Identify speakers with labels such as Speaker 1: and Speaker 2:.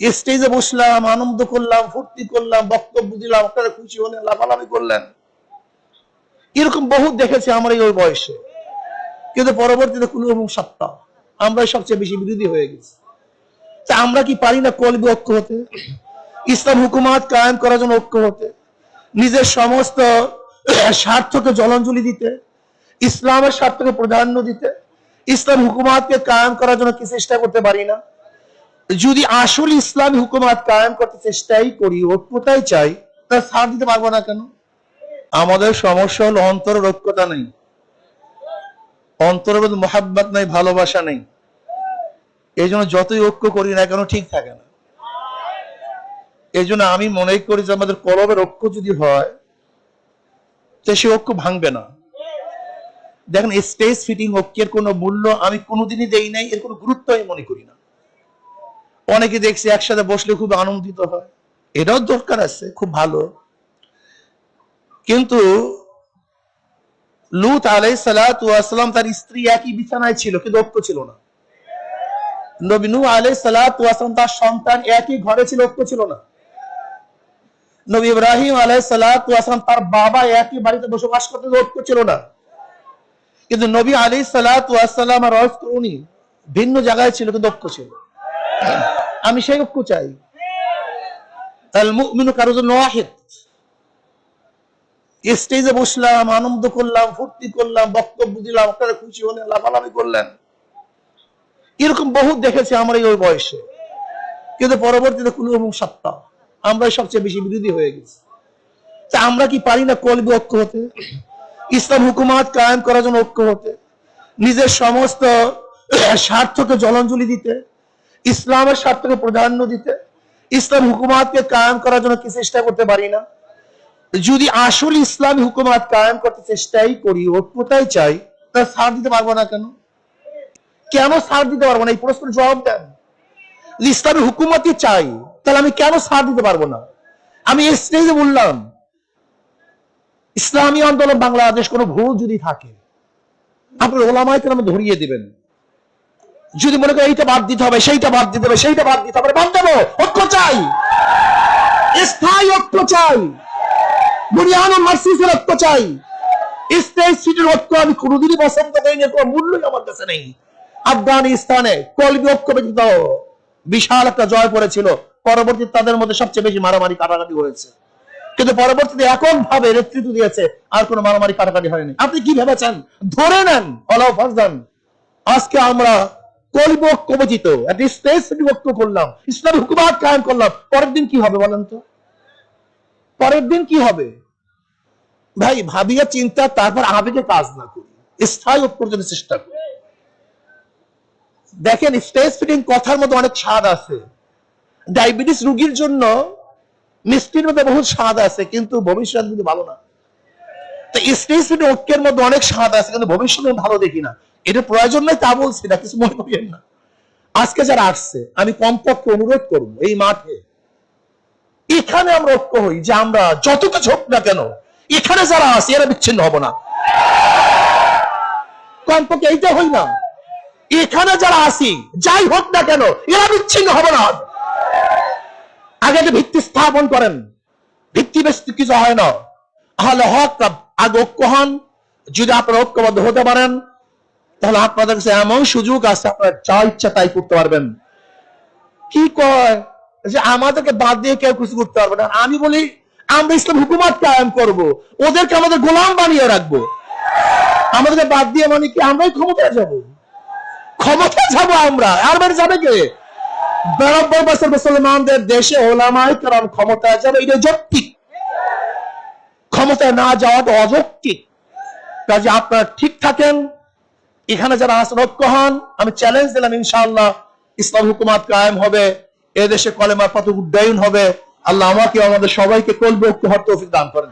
Speaker 1: স্টেজে বসলাম, আনন্দ করলাম, ফুর্তি করলাম, বক্তব্য দিলাম, আপনারা খুশি হলেন, লাফালাফি করলেন। এরকম বহুত দেখেছি আমার ওই বয়সে। কিন্তু পরবর্তীতে কুলু এবং সত্তা। আমরাই সবচেয়ে বেশি বিরোধী হয়ে গেছি। তা আমরা কি পারি না কলবি ঐক্য হতে? ইসলাম হুকুমাত কায়েম করার জন্য ঐক্য হতে? নিজের সমস্ত স্বার্থকে জলাঞ্জলি দিতে? ইসলামের স্বার্থকে প্রাধান্য দিতে? ইসলাম হুকুমাতকে কায়েম করার জন্য কি চেষ্টা করতে পারি না? যদি আসল ইসলামী হুকুমাত কায়েম করতে চেষ্টাই করি ঐক্যতাই চাই? তা ছাড় দিতে পারব না কেন? আমাদের সমস্যা হলো অন্তরের ঐক্যতা নেই। অন্তরের মধ্যে মহাব্বত নেই, ভালোবাসা নেই। এই জন্য যতই ঐক্য করি না কেন ঠিক থাকে না। এই জন্য আমি মনে করি যে আমাদের কলবের ঐক্য যদি হয়, তো সে ঐক্য ভাঙবে না। দেখেন স্টেজ ফিটিং ঐক্যের কোনো মূল্য আমি কোনোদিনই দেই নাই, এর কোনো গুরুত্ব আমি মনে করি না। অনেকে দেখছি একসাথে বসলে খুব আনন্দিত হয়। এটাও দরকার আছে, খুব ভালো। কিন্তু লুত আলাই সালাম তার স্ত্রী একই বিছানায় ছিল, কিন্তু ঐক্য ছিল না। নবী নূহ আলাই সালাম তার সন্তান একই ঘরে ছিল ঐক্য ছিল না। নবী ইব্রাহিম আলাই সালাম তার বাবা একই বাড়িতে বসবাস করতে ঐক্য ছিল না। কিন্তু নবী আলী সালাম আর রস ভিন্ন জায়গায় ছিল, কিন্তু ঐক্য ছিল। আমি সেই ঐক্য চাই। আল কারও জন্য ওয়াহিদ। স্টেজে বসলাম, আনন্দ করলাম, ফুর্তি করলাম, বক্তব্য দিলাম, আপনারা খুশি হলেন, লাফালাফি করলেন। এরকম বহুত দেখেছি আমার এই ওই বয়সে। কিন্তু পরবর্তীতে কুলু এবং সত্তা, আমরাই সবচেয়ে বেশি বিরোধী হয়ে গেছি। তা আমরা কি পারি না কলবি ঐক্য হতে? ইসলাম হুকুমাত কায়েম করার জন্য ঐক্য হতে? নিজের সমস্ত স্বার্থকে জলাঞ্জলি দিতে? ইসলামের স্বার্থকে প্রাধান্য দিতে, ইসলাম হুকুমাতকে কায়েম করার জন্য কি চেষ্টা করতে পারি না? যদি আসল ইসলামী হুকুমাত কায়েম করতে চেষ্টাই করি ঐক্যতাই চাই? তা ছাড় দিতে পারব না কেন? কেন সার দিতে পারব না? এই প্রশ্নের জবাব দেন। ইসলামী হুকুমতই চাই, তাহলে আমি কেন ছাড় দিতে পারব না? আমি এই স্টেজে বললাম, ইসলামী আন্দোলন বাংলাদেশ কোনো ভুল যদি থাকে আপনি ওলামায় কেন ধরিয়ে দিবেন। যদি মনে করেন এইটা বাদ দিতে হবে, সেইটা বাদ দিতে হবে, সেইটা বাদ দিতে হবে, বাদ দেবো। ঐক্য চাই স্থায়ী ঐক্য চাই মার্সিসের ঐক্য চাই সিটির ঐক্য আমি কোনোদিনই পছন্দ করি না কোনো মূল্যই আমার কাছে নেই। আফগানিস্তানে কলবি ঐক্য ব্যতীত বিশাল একটা জয় পড়েছিল। পরবর্তীতে তাদের মধ্যে সবচেয়ে বেশি মারামারি কাটাকাটি হয়েছে। কিন্তু পরবর্তীতে এখন ভাবে নেতৃত্ব দিয়েছে, আর কোনো মারামারি কাটাকাটি হয়নি। আপনি কি ভেবেছেন? ধরে নেন অলাও আজকে আমরা কলব কবচিত। বিভক্ত করলাম। ইসলামী হুকুমাত কায়েম করলাম। পরের দিন কি হবে বলেন তো? পরের দিন কি হবে? ভাই, ভাবিয়া চিন্তা, তারপর আবেগে কাজ না করি। স্থায়ী চেষ্টা করি। দেখেন স্টেজ ফিটিং কথার মধ্যে অনেক স্বাদ আছে। ডায়াবেটিস রোগীর জন্য মিষ্টির মধ্যে বহুত স্বাদ আছে, কিন্তু ভবিষ্যৎ কিন্তু ভালো না। তো স্টেজ মধ্যে অনেক স্বাদ আছে, কিন্তু ভবিষ্যতে ভালো দেখি না। এটা প্রয়োজন নয়, তা বলছি না, কিছু মনে করিয়েন না। আজকে যারা আসছে, আমি কমপক্ষে অনুরোধ করব এই মাঠে। এখানে আমরা ঐক্য হই যে আমরা যত কিছু হোক না কেন, এখানে যারা আছে, এরা বিচ্ছিন্ন হব না। কমপক্ষে এইটা হই না। এখানে যারা আসি যাই হোক না কেন, এরা বিচ্ছিন্ন হব না। আগে একটা ভিত্তি স্থাপন করেন। ভিত্তি বেশ কিছু হয় না। তাহলে হক আগে ঐক্য হন। যদি আপনারা ঐক্যবদ্ধ হতে পারেন তাহলে আপনাদের কাছে এমন সুযোগ আছে, আপনারা যা ইচ্ছা তাই করতে পারবেন। কি কয়? যে আমাদেরকে বাদ দিয়ে কেউ কিছু করতে পারবে না। আমি বলি, আমরা ইসলাম হুকুমাত কায়েম করব। ওদেরকে আমাদের গোলাম বানিয়ে রাখব। আমাদেরকে বাদ দিয়ে মানে কি, আমরাই ক্ষমতায় যাব? ক্ষমতায় যাব আমরা। আর বাইরে যাবে কে? বরাবর বছর মুসলমানদের দেশে ওলামাই কারণ ক্ষমতায় যাবে, এটা যৌক্তিক। ক্ষমতায় না যাওয়াটা অযৌক্তিক। কাজে আপনারা ঠিক থাকেন। এখানে যারা আসন ঐক্য হন আমি চ্যালেঞ্জ দিলাম ইনশাআল্লাহ, ইসলাম হুকুমাত কায়েম হবে, এদেশে কলেমার পথ উড্ডয়ন হবে, আল্লাহ আমাকে আমাদের সবাইকে কলবে ঐক্য হওয়ার তৌফিক দান করেন।